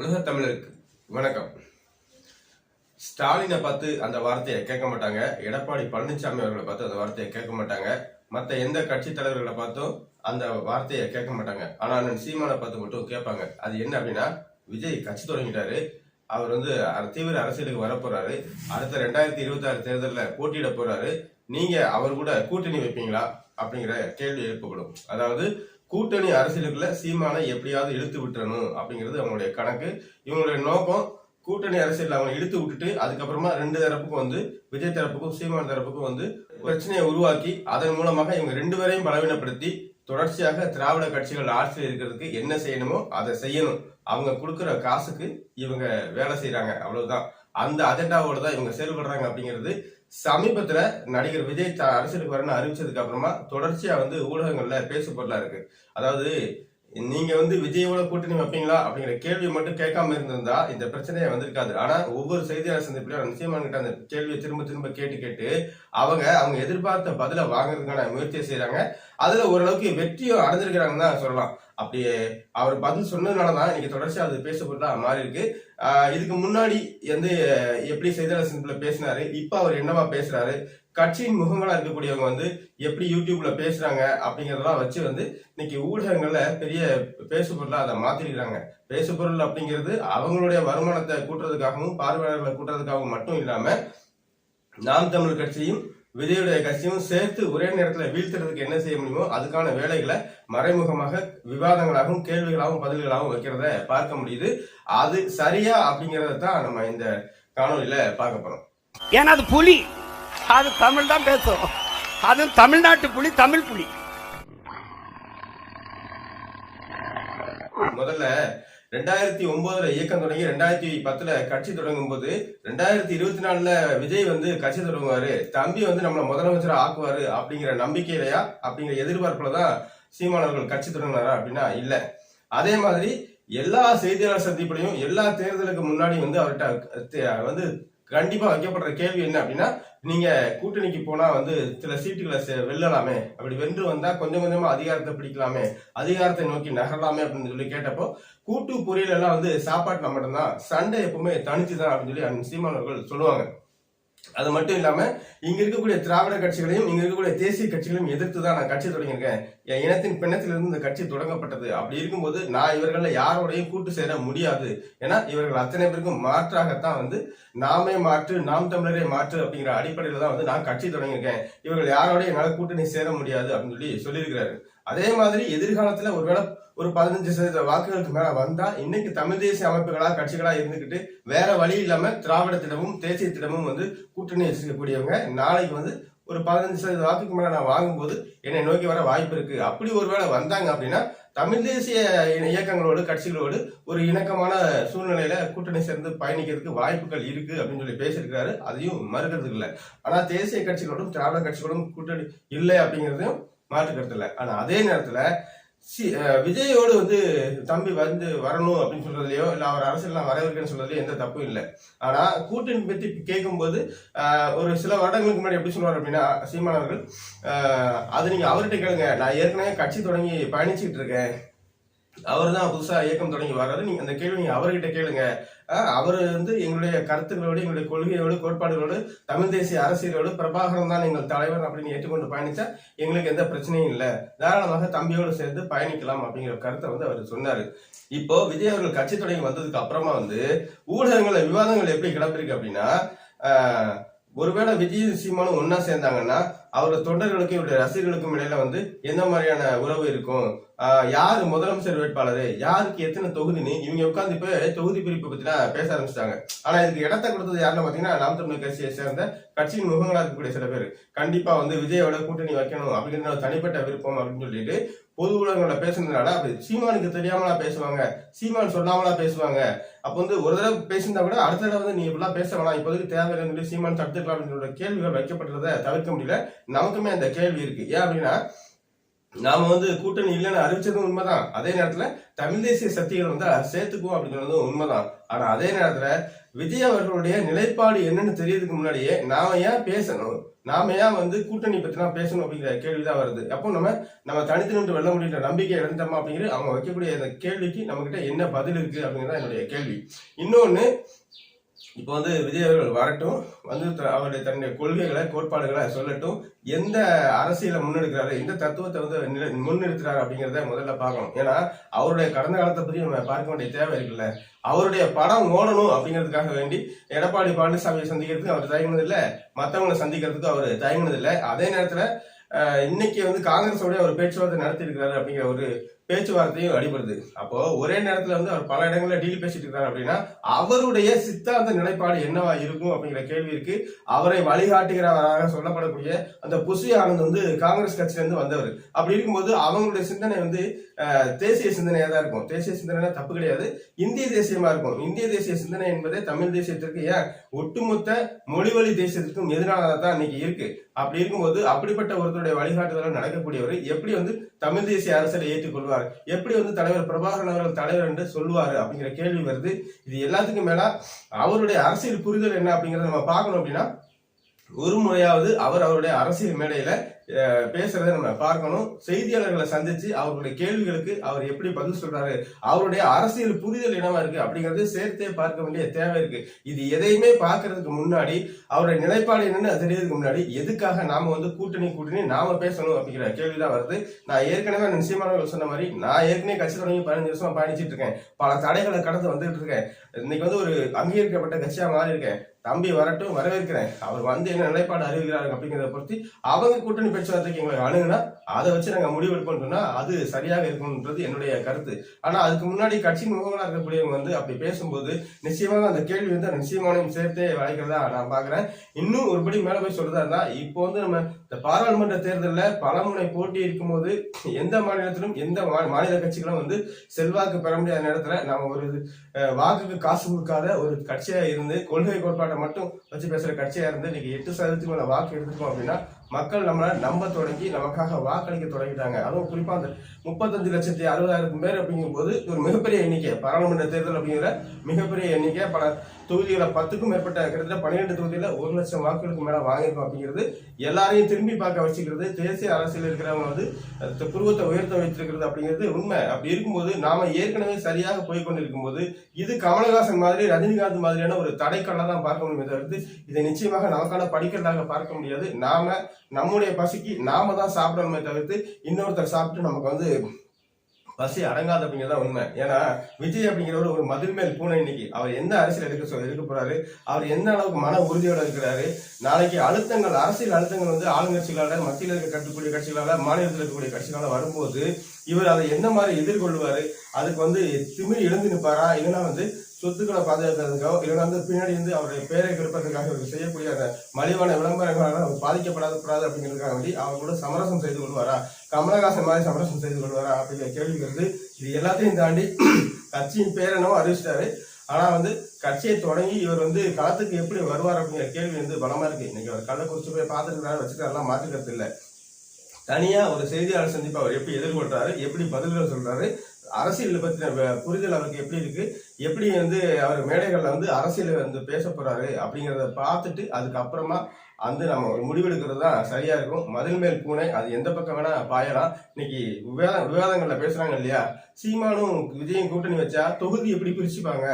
உலக தமிழருக்கு வணக்கம். ஸ்டாலினை பார்த்து அந்த வார்த்தையை கேட்க மாட்டாங்க. எடப்பாடி பழனிசாமி அவர்களை பார்த்து அந்த வார்த்தையை கேட்க மாட்டாங்க. மற்ற எந்த கட்சி தலைவர்களை பார்த்தும் அந்த வார்த்தையை கேட்க மாட்டாங்க. ஆனால் அண்ணன் சீமானை பார்த்து மட்டும் கேட்பாங்க. அது என்ன அப்படின்னா விஜய் கட்சி தொடங்கிட்டாரு. அவர் வந்து தீவிர அரசியலுக்கு வரப்போறாரு அடுத்த ரெண்டாயிரத்தி இருபத்தி ஆறு தேர்தலில் போட்டியிட போறாரு. நீங்க அவர் கூட கூட்டணி வைப்பீங்களா அப்படிங்கிற கேள்வி எழுப்பப்படும். அதாவது கூட்டணி அரசியலுக்குள்ள சீமானை எப்படியாவது இழுத்து விட்டுறணும் அப்படிங்கிறது அவங்களுடைய கணக்கு. இவங்களுடைய நோக்கம் கூட்டணி அரசியல் அவங்க இழுத்து விட்டுட்டு அதுக்கப்புறமா ரெண்டு தரப்புக்கும் வந்து விஜய் தரப்புக்கும் சீமான் தரப்புக்கும் வந்து பிரச்சனையை உருவாக்கி அதன் மூலமாக இவங்க ரெண்டு பேரையும் பலவீனப்படுத்தி தொடர்ச்சியாக திராவிட கட்சிகள் ஆட்சியில் இருக்கிறதுக்கு என்ன செய்யணுமோ அதை செய்யணும். அவங்க கொடுக்குற காசுக்கு இவங்க வேலை செய்யறாங்க அவ்வளவுதான். அந்த அஜெண்டாவோட தான் இவங்க செயல்படுறாங்க அப்படிங்கிறது சமீபத்துல நடிகர் விஜய் த- அரசியலுக்கு வரணும்னு அறிவிச்சதுக்கு அப்புறமா தொடர்ச்சியா வந்து ஊடகங்கள்ல பேசு பொருளாக இருக்கு. அதாவது நீங்க வந்து விஜயோட கூட்டணி வைப்பீங்களா அப்படிங்கிற கேள்வி மட்டும் கேட்காம இருந்திருந்தா இந்த பிரச்சனையே வந்திருக்காது. ஆனா ஒவ்வொரு செய்தியாளர் சந்திப்பிலும் நிச்சயமான கிட்ட அந்த கேள்வியை திரும்ப திரும்ப கேட்டு கேட்டு அவங்க அவங்க எதிர்பார்த்த பதில வாங்குறதுக்கான முயற்சியை செய்யறாங்க அதுல ஓரளவுக்கு வெற்றியும் அடைஞ்சிருக்கிறாங்கன்னு தான் சொல்லலாம். அப்படியே அவர் பதில் சொன்னதுனாலதான் இன்னைக்கு தொடர்ச்சியா அது பேசப்பட்டா மாறி இருக்கு இதுக்கு முன்னாடி வந்து எப்படி செய்தியாளர் சந்திப்புல பேசினாரு இப்போ அவர் என்னவா பேசுறாரு கட்சியின் முகங்களா இருக்கக்கூடியவங்க வந்து எப்படி யூடியூப்ல பேசுறாங்க அப்படிங்கறதெல்லாம் வச்சு வந்து இன்னைக்கு ஊடகங்கள்ல பெரிய பேசுபொருளா அதை மாத்திருக்கிறாங்க. பேசு பொருள் அப்படிங்கிறது அவங்களுடைய வருமானத்தை கூட்டுறதுக்காகவும் பார்வையாளர்களை கூட்டுறதுக்காகவும் மட்டும் இல்லாம நாம் தமிழ் கட்சியும் விஜயுடைய கட்சியும் சேர்த்து ஒரே நேரத்துல வீழ்த்துறதுக்கு என்ன செய்ய முடியுமோ அதுக்கான வேலைகளை மறைமுகமாக விவாதங்களாகவும் கேள்விகளாகவும் பதில்களாகவும் வைக்கிறத பார்க்க முடியுது. அது சரியா அப்படிங்கறத தான் நம்ம இந்த காணொலியில பார்க்க போறோம். ஏன்னா அது புலி. அது தமிழ் தான் பேசும் அது தமிழ்நாட்டு புலி தமிழ் புலி. முதல்ல ரெண்டாயிரத்தி ஒன்பதுல இயக்கம் தொடங்கி ரெண்டாயிரத்தி பத்துல கட்சி தொடங்கும் போது ரெண்டாயிரத்தி இருபத்தி நாலுல விஜய் வந்து கட்சி தொடங்குவாரு. தம்பி வந்து நம்மள முதலமைச்சர் ஆக்குவாரு அப்படிங்கிற நம்பிக்கையிலையா அப்படிங்கிற எதிர்பார்ப்புல தான் சீமானவர்கள் கட்சி தொடங்கினாரா அப்படின்னா இல்ல. அதே மாதிரி எல்லா செய்தியாளர் சந்திப்புலையும் எல்லா தேர்தலுக்கு முன்னாடி வந்து அவர்கிட்ட தே- வந்து கண்டிப்பா வைக்கப்படுற கேள்வி என்ன அப்படின்னா நீங்க கூட்டணிக்கு போனா வந்து சில சீட்டுகளை செ- வெல்லலாமே. அப்படி வென்று வந்தா கொஞ்சம் கொஞ்சமா அதிகாரத்தை பிடிக்கலாமே. அதிகாரத்தை நோக்கி நகரலாமே அப்படின்னு சொல்லி கேட்டப்போ கூட்டு பொரியல் எல்லாம் வந்து சாப்பாட்டுல மட்டும்தான் சண்டை எப்பவுமே தனிச்சுதான் அப்படின்னு சொல்லி அண்ணன் சொல்லுவாங்க. அது மட்டும் இல்லாம இங்க இருக்கக்கூடிய திராவிட கட்சிகளையும் இங்க இருக்கக்கூடிய தேசிய கட்சிகளையும் எதிர்த்து தான் நான் கட்சி தொடங்கியிருக்கேன். என் இனத்தின் பின்னத்திலிருந்து இந்த கட்சி தொடங்கப்பட்டது. அப்படி இருக்கும்போது நான் இவர்களை யாரோடையும் கூட்டு சேர முடியாது. ஏன்னா இவர்கள் அத்தனை பேருக்கும் மாற்றாகத்தான் வந்து நாமே மாற்று நாம் தமிழரே மாற்று அப்படிங்கிற அடிப்படையில தான் வந்து நான் கட்சி தொடங்கியிருக்கேன். இவர்கள் யாரோடையும் என்னால் கூட்டணி சேர முடியாது அப்படின்னு சொல்லி சொல்லியிருக்கிறாரு. அதே மாதிரி எதிர்காலத்துல ஒருவேளை ஒரு பதினஞ்சு சதவீத வாக்குகளுக்கு மேல வந்தா இன்னைக்கு தமிழ் தேசிய அமைப்புகளா கட்சிகளா இருந்துகிட்டு வேற வழி இல்லாம திராவிடத்திடமும் தேசியத்திடமும் வந்து கூட்டணி வச்சிருக்கக்கூடியவங்க நாளைக்கு வந்து ஒரு பதினஞ்சு சதவீத வாக்குக்கு மேல நான் வாங்கும்போது என்னை நோக்கி வர வாய்ப்பு இருக்கு. அப்படி ஒருவேளை வந்தாங்க அப்படின்னா தமிழ் தேசிய இயக்கங்களோடு கட்சிகளோடு ஒரு இணக்கமான சூழ்நிலையில கூட்டணி சேர்ந்து பயணிக்கிறதுக்கு வாய்ப்புகள் இருக்கு அப்படின்னு சொல்லி பேசியிருக்காரு அதையும் மறுக்கிறதுக்கு இல்லை. ஆனா தேசிய கட்சிகளோடும் திராவிட கட்சிகளோடும் கூட்டணி இல்லை அப்படிங்கிறதையும் மாற்று கருத்து இல்லை ஆனா அதே நேரத்துல சி- விஜயோடு வந்து தம்பி வந்து வரணும் அப்படின்னு சொல்றதுலயோ இல்ல அவர் அரசியல் வரவேற்கன்னு சொல்றதுலயோ எந்த தப்பும் இல்லை. ஆனா கூட்டணி பத்தி கேட்கும்போது ஒரு சில வருடங்களுக்கு முன்னாடி எப்படி சொல்லுவார் அப்படின்னா சீமானவர்கள் ஆஹ், அது நீங்க அவர்கிட்ட கேளுங்க. நான் ஏற்கனவே கட்சி தொடங்கி பயணிச்சுக்கிட்டு இருக்கேன். அவர் தான் புதுசா இயக்கம் தொடங்கி வர்றாரு. நீங்க அந்த கேள்வி நீங்க அவர்கிட்ட கேளுங்க. அவர் வந்து எங்களுடைய கருத்துக்களோடு எங்களுடைய கொள்கையோடு கோட்பாடுகளோடு தமிழ் தேசிய அரசியலோடு பிரபாகரன் தான் எங்கள் தலைவர் அப்படின்னு ஏற்றுக்கொண்டு பயணிச்சா எங்களுக்கு எந்த பிரச்சனையும் இல்லை. தாராளமாக தம்பியோடு சேர்ந்து பயணிக்கலாம் அப்படிங்கிற கருத்தை வந்து அவர் சொன்னாரு. இப்போ விஜய் அவர்கள் கட்சி தொடங்கி வந்ததுக்கு அப்புறமா வந்து ஊடகங்களில் விவாதங்கள் எப்படி கிளம்பிருக்கு அப்படின்னா ஒருவேளை விஜய் சீமானும் ஒன்னா சேர்ந்தாங்கன்னா அவரோட தொண்டர்களுக்கும் இவருடைய ரசிகர்களுக்கும் இடையில வந்து எந்த மாதிரியான உறவு இருக்கும்? ஆஹ், யாரு முதலமைச்சர் வேட்பாளர்? யாருக்கு எத்தனை தொகுதின்னு இவங்க உட்கார்ந்து இப்ப தொகுதி பிரிப்பு பத்தினா பேச ஆரம்பிச்சிட்டாங்க. ஆனா இதுக்கு இடத்த கொடுத்தது யாருன்னு பாத்தீங்கன்னா நாம் தமிழ் கட்சியை சேர்ந்த கட்சியின் முகங்களா இருக்கக்கூடிய சில பேர். கண்டிப்பா வந்து விஜயோட கூட்டணி வைக்கணும் அப்படிங்கிற ஒரு தனிப்பட்ட விருப்பம் அப்படின்னு சொல்லிட்டு பொது ஊடகங்கள பேசுனதுனால அப்படி சீமானுக்கு தெரியாமலா பேசுவாங்க. சீமான் சொல்லாமலா பேசுவாங்க. அப்ப வந்து ஒரு தடவை பேசியிருந்தா கூட அடுத்த தடவை வந்து நீ இப்படிலாம் பேச வேணாம் இப்போதைக்கு தேவையில்லைன்னு சொல்லி சீமான் தடுத்துக்கலாம் அப்படின்ற கேள்விகள் வைக்கப்பட்டதை தவிர்க்க முடியல. நமக்குமே அந்த கேள்வி இருக்கு. ஏன் அப்படின்னா நாம வந்து கூட்டணி இல்லைன்னு அறிவிச்சதும் உண்மைதான். அதே நேரத்துல தமிழ் தேசிய சக்திகள் வந்து சேர்த்துக்குவோம் அப்படிங்கிறதும் உண்மைதான். ஆனா அதே நேரத்துல விஜய் அவர்களுடைய நிலைப்பாடு என்னன்னு தெரியறதுக்கு முன்னாடியே நாம ஏன் பேசணும்? நாம ஏன் வந்து கூட்டணி பத்திலாம் பேசணும் அப்படிங்கிற கேள்விதான் வருது. அப்போ நம்ம நம்ம தனித்து நின்று வெல்ல முடியுன்ற நம்பிக்கை இழந்தோமா அப்படிங்கிறது அவங்க வைக்கக்கூடிய அந்த கேள்விக்கு நம்ம கிட்ட என்ன பதில் இருக்கு அப்படிங்கிறத என்னுடைய கேள்வி. இன்னொன்னு இப்போ வந்து விஜய் அவர்கள் வரட்டும் வந்து அவருடைய தன்னுடைய கொள்கைகளை கோட்பாடுகளை சொல்லட்டும் எந்த அரசியலை முன்னெடுக்கிறாரு எந்த தத்துவத்தை வந்து நிலை- அப்படிங்கிறத முதல்ல பார்க்கணும். ஏன்னா அவருடைய கடந்த காலத்தை பற்றி நம்ம பார்க்க வேண்டிய தேவை இருக்குல்ல. அவருடைய படம் ஓடணும் அப்படிங்கிறதுக்காக வேண்டி எடப்பாடி பழனிசாமியை சந்திக்கிறதுக்கு அவர் தயங்கினது இல்ல மத்தவங்களை சந்திக்கிறதுக்கு அவர் தயங்கினது அதே நேரத்தில் இன்னைக்கு வந்து காங்கிரஸோடைய ஒரு பேச்சுவார்த்தை நடத்தியிருக்கிறாரு அப்படிங்கிற ஒரு பேச்சுவார்த்தையும் அடிபடுது அப்போ ஒரே நேரத்துல வந்து அவர் பல இடங்கள்ல டீல் பேசிட்டு இருக்காரு அப்படின்னா அவருடைய சித்தாந்த நிலைப்பாடு என்னவா இருக்கும் அப்படிங்கிற கேள்வி இருக்கு. அவரை வழிகாட்டுகிறவராக சொல்லப்படக்கூடிய அந்த புசி ஆனந்த் வந்து காங்கிரஸ் கட்சியில இருந்து வந்தவர். அப்படி இருக்கும்போது அவங்களுடைய சிந்தனை வந்து தேசிய சிந்தனையா தான் இருக்கும். தேசிய சிந்தனை தப்பு கிடையாது. இந்திய தேசியமா இருக்கும். இந்திய தேசிய சிந்தனை என்பதே தமிழ் தேசியத்திற்கு ஏன்? ஒட்டுமொத்த மொழிவழி தேசியத்திற்கும் எதிரானதாக தான் இன்னைக்கு இருக்கு. அப்படி இருக்கும்போது அப்படிப்பட்ட ஒருத்தருடைய வழிகாட்டுதலால் நடக்கக்கூடியவர் எப்படி வந்து தமிழ் தேசிய அரசியலை ஏற்றுக்கொள்வார் எப்படி வந்து தலைவர் பிரபாகரன் அவர்கள் தலைவர் என்று சொல்லுவாரு அப்படிங்கிற கேள்வி வருது. இது எல்லாத்துக்கும் மேல அவருடைய அரசியல் புரிதல் என்ன அப்படிங்கறத நம்ம பார்க்கணும் அப்படின்னா ஒரு முறையாவது அவர் அவருடைய அரசியல் மேடையில பேசுறதை நம்ம பார்க்கணும். செய்தியாளர்களை சந்திச்சு அவருடைய கேள்விகளுக்கு அவர் எப்படி பதில் சொல்றாரு அவருடைய அரசியல் புரிதல் என்னவா இருக்கு அப்படிங்கறது சேர்த்தே பார்க்க வேண்டிய தேவை இருக்கு. இது எதையுமே பார்க்கறதுக்கு முன்னாடி அவருடைய நிலைப்பாடு என்னன்னு தெரியறதுக்கு முன்னாடி எதுக்காக நாம வந்து கூட்டணி கூட்டணி நாம பேசணும் அப்படிங்கிற கேள்விதான் வருது. நான் ஏற்கனவே நிச்சயமானவர்கள் சொன்ன மாதிரி நான் ஏற்கனவே கட்சி தொடங்கி பதினஞ்சு வருஷமா பயணிச்சிட்டு இருக்கேன். பல தடைகளை கடந்து வந்துட்டு இருக்கேன். இன்னைக்கு வந்து ஒரு அங்கீகரிக்கப்பட்ட கட்சியா மாறி இருக்கேன் தம்பி வரட்டும் வரவேற்கிறேன். அவர் வந்து என்ன நிலைப்பாடு அறிவிக்கிறாரு அப்படிங்கிறத பொறுத்து அவங்க கூட்டணி பேச்சுவார்த்தைக்கு எங்களை அணுகுனா அதை வச்சு நாங்க முடிவெடுப்போம் சொன்னா அது சரியாக இருக்கும்ன்றது என்னுடைய கருத்து. ஆனால் அதுக்கு முன்னாடி கட்சி முகங்களாக இருக்கக்கூடியவங்க வந்து அப்படி பேசும்போது நிச்சயமாக அந்த கேள்வி வந்து நிச்சயமானையும் சேர்த்தே வளைக்கிறதா நான் பார்க்குறேன் இன்னும் ஒருபடி மேலே போய் சொல்றதா இருந்தால் இப்போ வந்து நம்ம இந்த பாராளுமன்ற தேர்தலில் பலமுனை போட்டி இருக்கும்போது எந்த மாநிலத்திலும் எந்த மா- மாநில கட்சிகளும் வந்து செல்வாக்கு பெற முடியாத நேரத்துல நம்ம ஒரு வாக்குக்கு காசு கொடுக்காத ஒரு கட்சியா இருந்து கொள்கை கோட்பாட்டை மட்டும் வச்சு பேசுற கட்சியா இருந்து இன்னைக்கு எட்டு சதவீதத்துக்கு மேல வாக்கு எடுத்துக்கோம் அப்படின்னா மக்கள் நம்மளை நம்ப தொடங்கி நமக்காக வாக்களிக்க தொடங்கிட்டாங்க. அதுவும் குறிப்பா அந்த முப்பத்தஞ்சு லட்சத்தி அறுபதாயிரம் பேர் அப்படிங்கும்போது ஒரு மிகப்பெரிய எண்ணிக்கை. பாராளுமன்ற தேர்தல் அப்படிங்கிற மிகப்பெரிய எண்ணிக்கை. பல தொகுதிகளை பத்துக்கும் மேற்பட்ட கிட்டத்தட்ட பன்னிரெண்டு தொகுதியில் ஒரு லட்சம் வாக்குகளுக்கு மேலே வாங்கியிருக்கோம் அப்படிங்கிறது எல்லாரையும் திரும்பி பார்க்க வச்சுக்கிறது தேசிய அரசியல் இருக்கிறவங்க வந்து புருவத்தை உயர்த்த வைத்திருக்கிறது அப்படிங்கிறது உண்மை. அப்படி இருக்கும்போது நாம ஏற்கனவே சரியாக போய் கொண்டிருக்கும் போது இது கமலஹாசன் மாதிரி ரஜினிகாந்த் மாதிரியான ஒரு தடைக்கல்லாக தான் பார்க்க முடியுமே தவிர்த்து இதை நிச்சயமாக நமக்கான படிக்கிறதாக பார்க்க முடியாது. நாம நம்முடைய பசிக்கு நாம தான் சாப்பிடணுமே தவிர்த்து இன்னொருத்தர் சாப்பிட்டு நமக்கு வந்து பசி அடங்காது அப்படிங்கிறதா உண்மை. ஏன்னா விஜய் அப்படிங்கிறவர் ஒரு மதுமேல் பூனை இன்னைக்கு. அவர் எந்த அரசியல் எடுக்க சொல்ல எடுக்க போறாரு? அவர் எந்த அளவுக்கு மன உறுதியோட இருக்கிறாரு? நாளைக்கு அழுத்தங்கள் அரசியல் அழுத்தங்கள் வந்து ஆளுங்கட்சிகளால் மத்தியில் இருக்க கட்டக்கூடிய கட்சிகளால் மாநிலத்தில் இருக்கக்கூடிய கட்சிகளால வரும்போது இவர் அதை எந்த மாதிரி எதிர்கொள்வாரு? அதுக்கு வந்து திமிழ் எழுந்து நிற்பாரா இல்லைன்னா வந்து சொத்துக்களை பாதுகாக்கிறதுக்காக இல்லைன்னா வந்து பின்னாடி வந்து அவருடைய பேரை கெடுப்பதற்காக இவர் செய்யக்கூடிய அந்த மலிவான விளம்பரங்களால அவர் பாதிக்கப்படாத கூடாது அப்படிங்கிறதுக்காக வேண்டி அவர் கூட சமரசம் செய்து கொள்வாரா? கமலஹாசன் மாதிரி சமரசம் செய்து கொள்வாரா அப்படிங்கிற கேள்விங்கிறது இது எல்லாத்தையும் தாண்டி கட்சியின் பேரனோ அறிவிச்சிட்டாரு. ஆனால் வந்து கட்சியை தொடங்கி இவர் வந்து களத்துக்கு எப்படி வருவார் அப்படிங்கிற கேள்வி வந்து பலமாக இருக்குது இன்னைக்கு அவர் கள்ளக்குறிச்சி போய் பார்த்துருக்காரு வச்சுக்கலாம் மாற்றுக்கிறது இல்லை. தனியா ஒரு செய்தியாளர் சந்திப்பு அவர் எப்படி எதிர்கொள்றாரு எப்படி பதில்கள் சொல்றாரு அரசியல் பத்தின புரிதல் அவருக்கு எப்படி இருக்கு எப்படி வந்து அவர் மேடைகள்ல வந்து அரசியல் வந்து பேச போறாரு அப்படிங்கறத பார்த்துட்டு அதுக்கப்புறமா வந்து நம்ம ஒரு முடிவெடுக்கிறது தான் சரியா இருக்கும். மதில் மேல் பூனை அது எந்த பக்கம் வேணா பாயலாம். இன்னைக்கு விவாத விவாதங்கள்ல பேசுறாங்க இல்லையா? சீமானும் விஜயும் கூட்டணி வச்சா தொகுதி எப்படி பிரிச்சுப்பாங்க?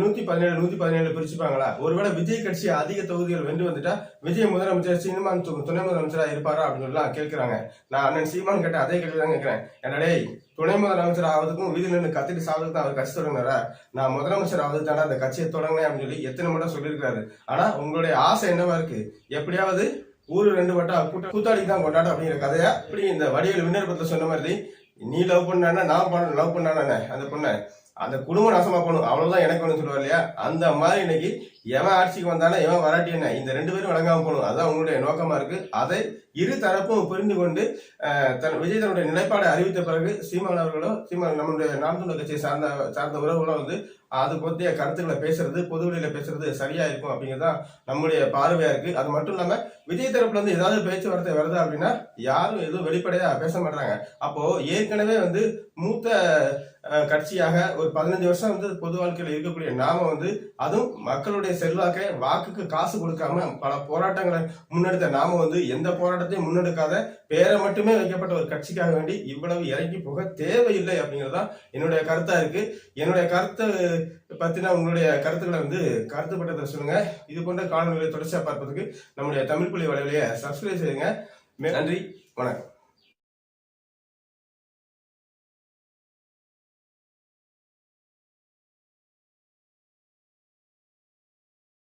நூத்தி பதினேழு நூத்தி பதினேழு பிரிச்சுப்பாங்களா? ஒருவேளை விஜய் கட்சி அதிக தொகுதிகள் வென்று வந்துட்டா விஜய் முதலமைச்சர் சீமான் துணை முதலமைச்சரா இருப்பாரா அப்படின்னு சொல்லலாம் கேட்கிறாங்க. நான் அண்ணன் சீமான் கேட்ட அதே கேள்வி தான் கேட்கிறேன் என்னடே துணை முதலமைச்சர் ஆவதுக்கும் வீதியில் நின்று கத்திட்டு சாவதுக்கு தான் அவர் கட்சி தொடங்கினாரா? நான் முதலமைச்சர் ஆவது தானே அந்த கட்சியை தொடங்கினேன் அப்படின்னு சொல்லி எத்தனை முறை சொல்லியிருக்காரு ஆனா உங்களுடைய ஆசை என்னவா இருக்கு? எப்படியாவது ஊரு ரெண்டு வட்டா கூட்ட கூத்தாடி தான் கொண்டாட்டம் அப்படிங்கிற கதையா? இப்படி இந்த வடிவேல் விண்ணப்பத்தில் சொன்ன மாதிரி நீ லவ் பண்ணானே நான் பண்ண லவ் பண்ணானே அந்த பொண்ணை. அந்த குடும்பம் நாசமா பண்ணும் அவ்வளவுதான் எனக்கு ஒன்று சொல்லுவார் இல்லையா? அந்த மாதிரி இன்னைக்கு எவன் ஆட்சிக்கு வந்தாலும் எவன் வராட்டி என்ன? இந்த ரெண்டு பேரும் வழங்காம போகணும். அதான் அவங்களுடைய நோக்கமா இருக்கு. அதை இரு தரப்பும் புரிந்து கொண்டு தன் விஜய் தன்னுடைய நிலைப்பாடை அறிவித்த பிறகு சீமான் அவர்களோ சீமான் நம்மளுடைய நாம் தமிழர் கட்சியை சார்ந்த சார்ந்த உறவுகளோ வந்து அது பற்றிய கருத்துக்களை பேசுறது பொதுவெளியில பேசுறது சரியா இருக்கும் அப்படிங்கிறதான் நம்முடைய பார்வையா இருக்கு. அது மட்டும் இல்லாம விஜய் தரப்புல இருந்து ஏதாவது பேச்சுவார்த்தை வருது அப்படின்னா யாரும் எதுவும் வெளிப்படையா பேச மாட்டாங்க. அப்போ ஏற்கனவே வந்து மூத்த கட்சியாக ஒரு பதினஞ்சு வருஷம் வந்து பொது வாழ்க்கையில் இருக்கக்கூடிய நாம வந்து அதுவும் மக்களுடைய செல்வாக்கை வாக்குக்கு காசு கொடுக்காம பல போராட்டங்களை முன்னெடுத்த நாம வந்து எந்த போராட்டத்தையும் முன்னெடுக்காத பேரை மட்டுமே வைக்கப்பட்ட ஒரு கட்சிக்காக வேண்டி இவ்வளவு இறங்கி போக தேவையில்லை அப்படிங்கறதுதான் என்னுடைய கருத்தா இருக்கு. என்னுடைய கருத்தை பத்தின உங்களுடைய கருத்துக்களை வந்து கருத்துப்பட்டதை சொல்லுங்க. இது போன்ற காணொலிகளை தொடர்ச்சியா பார்ப்பதற்கு நம்முடைய தமிழ் புள்ளி வலையிலேயே சப்ஸ்கிரைப் செய்யுங்க. நன்றி வணக்கம்.